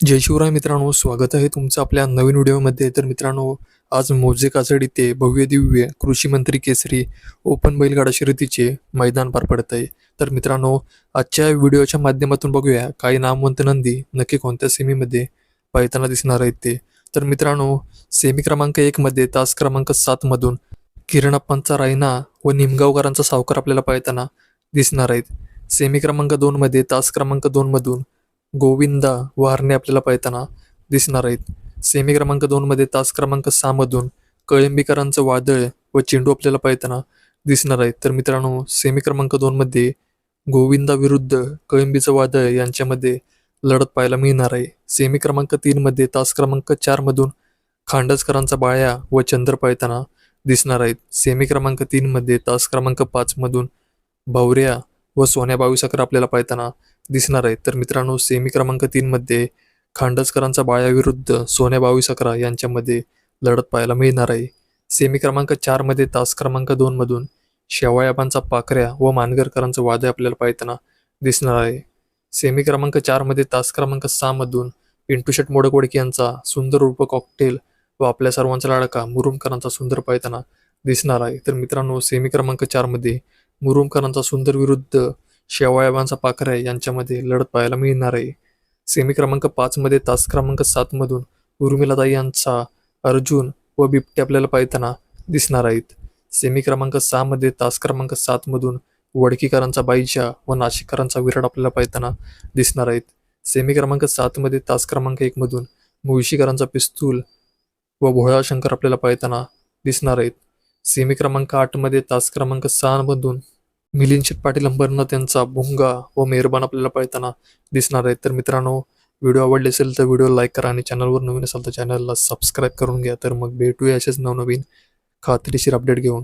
जय शिवराय मित्रांनो स्वागत आहे तुमचं आपल्या नवीन व्हिडिओमध्ये. तर मित्रांनो आज मोजे काजड इथे भव्य दिव्य कृषी मंत्री केसरी ओपन बैलगाडा शर्यतीचे मैदान पार पडत आहे तर मित्रांनो आजच्या व्हिडिओच्या माध्यमातून बघूया काही नामवंत नंदी नक्की कोणत्या सेमीमध्ये पाहताना दिसणार आहेत ते. तर मित्रांनो सेमी क्रमांक एकमध्ये तास क्रमांक सातमधून किरणप्पांचा रायना व निमगावकरांचा सावकार आपल्याला पाहताना दिसणार आहेत. सेमी क्रमांक दोनमध्ये तास क्रमांक दोनमधून गोविंदा वारणे आपल्याला पळताना दिसणार आहेत. सेमी क्रमांक दोनमध्ये तास क्रमांक सहामधून कळंबीकरांचं वादळ व चेंडू आपल्याला पळताना दिसणार आहेत. तर मित्रांनो सेमी क्रमांक दोनमध्ये गोविंदा विरुद्ध कळंबीचं वादळ यांच्यामध्ये लढत पाहायला मिळणार आहे. सेमी क्रमांक तीनमध्ये तास क्रमांक चारमधून खांडसकरांचा बाळ्या व चंद्र पळताना दिसणार आहेत. सेमी क्रमांक तीनमध्ये तास क्रमांक पाचमधून भवऱ्या व सोन्या बावीसाकर आपल्याला पळताना दिसणार आहेत. तर मित्रांनो सेमी क्रमांक तीनमध्ये खांडसकरांचा बाळ्याविरुद्ध सोन्या बावीस अकरा यांच्यामध्ये लढत पाहायला मिळणार आहे. सेमी क्रमांक चारमध्ये तास क्रमांक दोनमधून शेवाळ्याबांचा पाखऱ्या व मानगरकरांचं वादळ आपल्याला पाहताना दिसणार आहे. सेमी क्रमांक चारमध्ये तास क्रमांक सहामधून पिंटू शेट मोडकवडकी यांचा सुंदर रूप कॉकटेल व आपल्या सर्वांचा लाडका मुरुमकरांचा सुंदर पाहताना दिसणार आहे. तर मित्रांनो सेमी क्रमांक चारमध्ये मुरुमकरांचा सुंदर विरुद्ध शेवाळ्याबांचा पाखरे यांच्यामध्ये लढत पाहायला मिळणार आहे. सेमी क्रमांक पाचमध्ये तास क्रमांक सातमधून उर्मिलाताई यांचा अर्जुन व बिबटे आपल्याला पाहताना दिसणार आहेत. सेमी क्रमांक सहामध्ये तास क्रमांक सातमधून वडकीकरांचा बाईच्या व नाशिककरांचा विराट आपल्याला पाहताना दिसणार आहेत. सेमी क्रमांक सातमध्ये तास क्रमांक एकमधून मुळशीकरांचा पिस्तूल व भोळा शंकर आपल्याला पाहताना दिसणार आहेत. सेमी क्रमांक आठमध्ये तास क्रमांक सहामधून मिलिंद शेठ पाटील अंबरनाथ भुंगा व मेहरबान आपल्याला पाहताना दिसणार आहे तर मित्रांनो व्हिडिओ आवडले असेल तर व्हिडिओ लाईक करा आणि चॅनलवर नवीन असाल तर चॅनलला सबस्क्राईब करून घ्या. तर मग भेटूया असेच नवनवीन खात्रीशीर अपडेट घेऊन.